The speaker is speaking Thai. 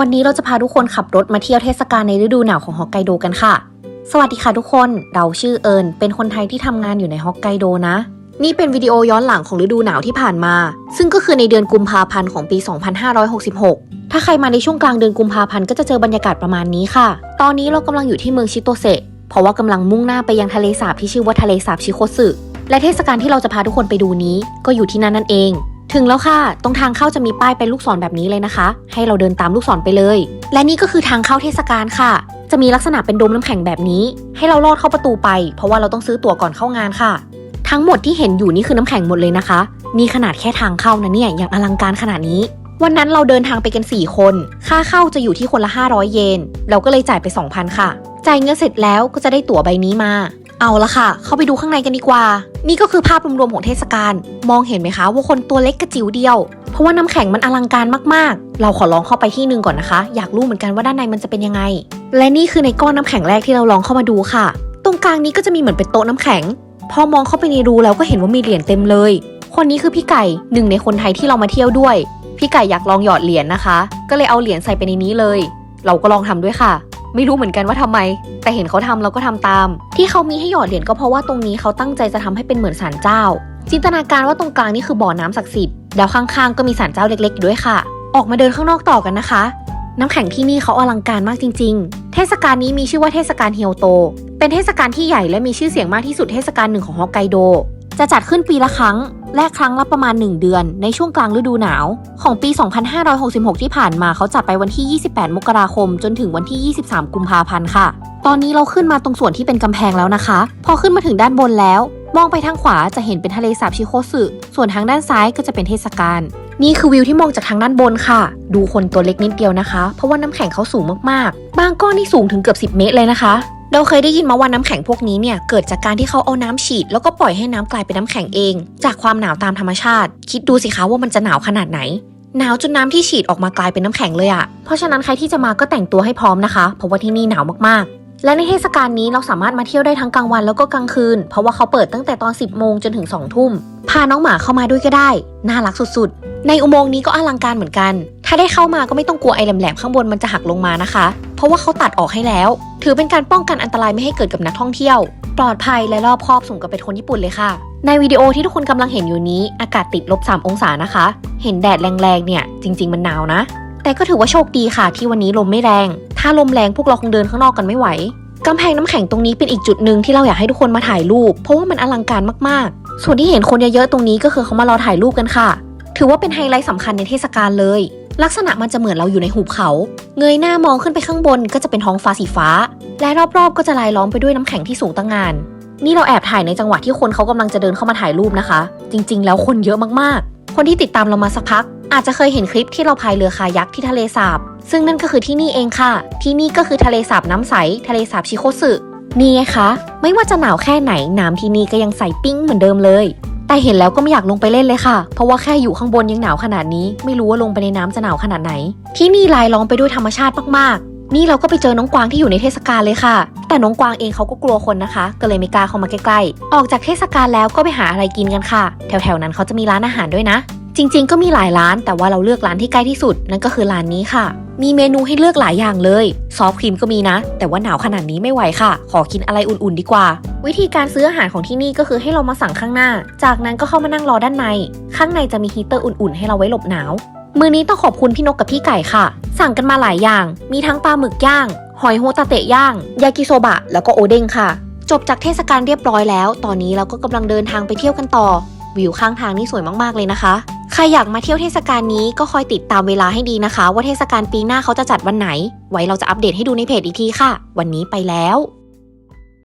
วันนี้เราจะพาทุกคนขับรถมาเที่ยวเทศกาลในฤดูหนาวของฮอกไกโดกันค่ะ สวัสดีค่ะทุกคน เราชื่อเอิญเป็นคนไทยที่ทำงานอยู่ในฮอกไกโดนะ นี่เป็นวิดีโอย้อนหลังของฤดูหนาวที่ผ่านมา ซึ่งก็คือในเดือนกุมภาพันธ์ของปี 2566 ถ้าใครมาในช่วงกลางเดือนกุมภาพันธ์ก็จะเจอบรรยากาศประมาณนี้ค่ะ ตอนนี้เรากำลังอยู่ที่เมืองชิโตเซะ เพราะว่ากำลังมุ่งหน้าไปยังทะเลสาบที่ชื่อว่าทะเลสาบชิโคสึ และเทศกาลที่เราจะพาทุกคนไปดูนี้ ก็อยู่ที่นั่นนั่นเอง ถึงแล้วค่ะ ตรงทางเข้าจะมีป้ายเป็นลูกศรแบบนี้เลยนะคะ ให้เราเดินตามลูกศรไปเลย และนี่ก็คือทางเข้าเทศกาลค่ะ จะมีลักษณะเป็นโดมน้ำแข็งแบบนี้ ให้เราลอดเข้าประตูไป เพราะว่าเราต้องซื้อตั๋วก่อนเข้างานค่ะ ทั้งหมดที่เห็นอยู่นี่คือน้ำแข็งหมดเลยนะคะมีขนาดแค่ทางเข้านะเนี่ยย่างอลังการขนาดนี้ วันนั้นเราเดินทางไปกัน 4 คน ค่าเข้าจะอยู่ที่คนละ 500 เยน เราก็เลยจ่ายไป 2,000 ค่ะ จ่ายเงินเสร็จแล้วก็จะได้ตั๋วใบนี้มา เอาละค่ะ เข้าไปดูข้างในกันดีกว่า นี่ก็คือภาพรวมๆของเทศกาล มองเห็นไหมคะว่าคนตัวเล็กกระจิ๋วเดียว เพราะว่าน้ำแข็งมันอลังการมากๆ เราขอลองเข้าไปที่หนึ่งก่อนนะคะ อยากรู้เหมือนกันว่าด้านในมันจะเป็นยังไง และนี่คือในก้อนน้ำแข็งแรกที่เราลองเข้ามาดูค่ะ ตรงกลางนี้ก็จะมีเหมือนเป็นโต๊ะน้ำแข็ง พอมองเข้าไปในรูแล้วก็เห็นว่ามีเหรียญเต็มเลย คนนี้คือพี่ไก่หนึ่งในคนไทยที่เรามาเที่ยวด้วย พี่ไก่อยากลองหยอดเหรียญนะคะ ก็เลยเอาเหรียญใส่ไปในนี้เลย เราก็ลองทำด้วยค่ะ ไม่รู้เหมือนกันว่าทำไม แต่เห็นเขาทำเราก็ทำตาม ที่เขามีให้หยอดเหรียญก็เพราะว่าตรงนี้เขาตั้งใจจะทำให้เป็นเหมือนศาลเจ้า จินตนาการว่าตรงกลางนี่คือบ่อน้ำศักดิ์สิทธิ์แล้วข้างๆก็มีศาลเจ้าเล็กๆด้วยค่ะ ออกมาเดินข้างนอกต่อกันนะคะ น้ำแข็งที่นี่เขาอลังการมากจริง ๆ เทศกาลนี้มีชื่อว่าเทศกาลเฮียวโต เป็นเทศกาลที่ใหญ่และมีชื่อเสียงมากที่สุดเทศกาลหนึ่งของฮอกไกโด จะจัดขึ้นปีละครั้ง และครั้งละประมาณ 1 เดือน ในช่วงกลางฤดูหนาว ของปี 2566 ที่ผ่านมาเขาจัดไปวันที่ 28 มกราคม จนถึงวันที่ 23 กุมภาพันธ์ค่ะ ตอนนี้เราขึ้นมาตรงส่วนที่เป็นกำแพงแล้วนะคะ พอขึ้นมาถึงด้านบนแล้ว มองไปทางขวาจะเห็นเป็นทะเลสาบชิโคสึส่วนทางด้านซ้ายก็จะเป็นเทศกาลนี่คือวิวที่มองจากทางด้านบนค่ะ ดูคนตัวเล็กนิดเดียวนะคะ เพราะว่าน้ำแข็งเขาสูงมากๆ บางก้อนนี่สูงถึงเกือบ 10 เมตรเลยนะคะ เราเคยได้ยินมาว่าน้ำแข็งพวกนี้เนี่ยเกิดจากการที่เขาเอาน้ำฉีด แล้วก็ปล่อยให้น้ำกลายเป็นน้ำแข็งเอง จากความหนาวตามธรรมชาติ คิดดูสิคะว่ามันจะหนาวขนาดไหนหนาวจนน้ำที่ฉีดออกมากลายเป็นน้ำแข็งเลยอะเพราะฉะนั้นใครที่จะมาก็แต่งตัวให้พร้อมนะคะ เพราะว่าที่นี่หนาวมากๆ และในเทศกาลนี้เราสามารถมาเที่ยวได้ทั้งกลางวันแล้วก็กลางคืน เพราะว่าเขาเปิดตั้งแต่ตอน 10 โมงจนถึง 2 ทุ่ม พาน้องหมาเข้ามาด้วยก็ได้ น่ารักสุดๆ ในอุโมงค์นี้ก็อลังการเหมือนกัน ถ้าได้เข้ามาก็ไม่ต้องกลัวไอ้แหลมๆข้างบนมันจะหักลงมานะคะ เพราะว่าเขาตัดออกให้แล้ว ถือเป็นการป้องกันอันตรายไม่ให้เกิดกับนักท่องเที่ยว ปลอดภัยและรอบคอบสมกับเป็นคนญี่ปุ่นเลยค่ะ ในวิดีโอที่ทุกคนกำลังเห็นอยู่นี้ อากาศติดลบ3องศานะคะ เห็นแดดแรงๆเนี่ย จริง ๆ มันหนาวนะ แต่ก็ถือว่าโชคดีค่ะ ที่วันนี้ลมไม่แรง ถ้าลมแรงพวกเราคงเดินข้างนอกกันไม่ไหวกำแพงน้ำแข็งตรงนี้เป็นอีกจุดหนึ่งที่เราอยากให้ทุกคนมาถ่ายรูป เพราะว่ามันอลังการมากๆ ส่วนที่เห็นคนเยอะๆตรงนี้ก็คือเขามารอถ่ายรูปกันค่ะ ถือว่าเป็นไฮไลท์สำคัญในเทศกาลเลย ลักษณะมันจะเหมือนเราอยู่ในหุบเขา เงยหน้ามองขึ้นไปข้างบนก็จะเป็นท้องฟ้าสีฟ้า และรอบๆ ก็จะลายล้อมไปด้วยน้ำแข็งที่สูงตั้งงาน นี่เราแอบถ่ายในจังหวะที่คนเขากำลังจะเดินเข้ามาถ่ายรูปนะคะ จริง ๆ แล้วคนเยอะมากๆ คนที่ติดตามเรามาสักพัก อาจจะเคยเห็นคลิปที่เราพายเรือคายักที่ทะเลสาบ ซึ่งนั่นก็คือที่นี่เองค่ะ ที่นี่ก็คือทะเลสาบน้ำใส ทะเลสาบชิโคสึนี่ไงคะ ไม่ว่าจะหนาวแค่ไหนน้ำที่นี่ก็ยังใสปิ้งเหมือนเดิมเลย แต่เห็นแล้วก็ไม่อยากลงไปเล่นเลยค่ะ เพราะว่าแค่อยู่ข้างบนยังหนาวขนาดนี้ ไม่รู้ว่าลงไปในน้ำจะหนาวขนาดไหน ที่นี่ลายล้อมไปด้วยธรรมชาติมากๆ นี่เราก็ไปเจอน้องกวางที่อยู่ในเทศกาลเลยค่ะ แต่น้องกวางเองเขาก็กลัวคนนะคะ ก็เลยไม่กล้าเข้ามาใกล้ๆ ออกจากเทศกาลแล้วก็ไปหาอะไรกินกันค่ะ แถวๆนั้นเขาจะมีร้านอาหารด้วยนะ จริง ๆ ก็มีหลายร้าน แต่ว่าเราเลือกร้านที่ใกล้ที่สุด นั่นก็คือร้านนี้ค่ะ มีเมนูให้เลือกหลายอย่างเลย ซอฟครีมก็มีนะ แต่ว่าหนาวขนาดนี้ไม่ไหวค่ะ ขอกินอะไรอุ่นๆดีกว่า วิธีการซื้ออาหารของที่นี่ก็คือให้เรามาสั่งข้างหน้า จากนั้นก็เข้ามานั่งรอด้านใน ข้างในจะมีฮีเตอร์อุ่นๆ ให้เราไว้หลบหนาว มือนี้ต้องขอบคุณพี่นกกับพี่ไก่ค่ะ สั่งกันมาหลายอย่าง มีทั้งปลาหมึกย่าง หอยโฮตาเตะย่าง ยากิโซบะ แล้วก็โอเด้งค่ะ จบจากเทศกาลเรียบร้อยแล้ว ตอนนี้เราก็กำลังเดินทางไปเที่ยวกันต่อ วิวข้างทางนี่สวยมากๆเลยนะคะ ใครอยากมาเที่ยวเทศกาลนี้ก็คอยติดตามเวลาให้ดีนะคะ ว่าเทศกาลปีหน้าเขาจะจัดวันไหน ไว้เราจะอัปเดตให้ดูในเพจอีกทีค่ะ วันนี้ไปแล้ว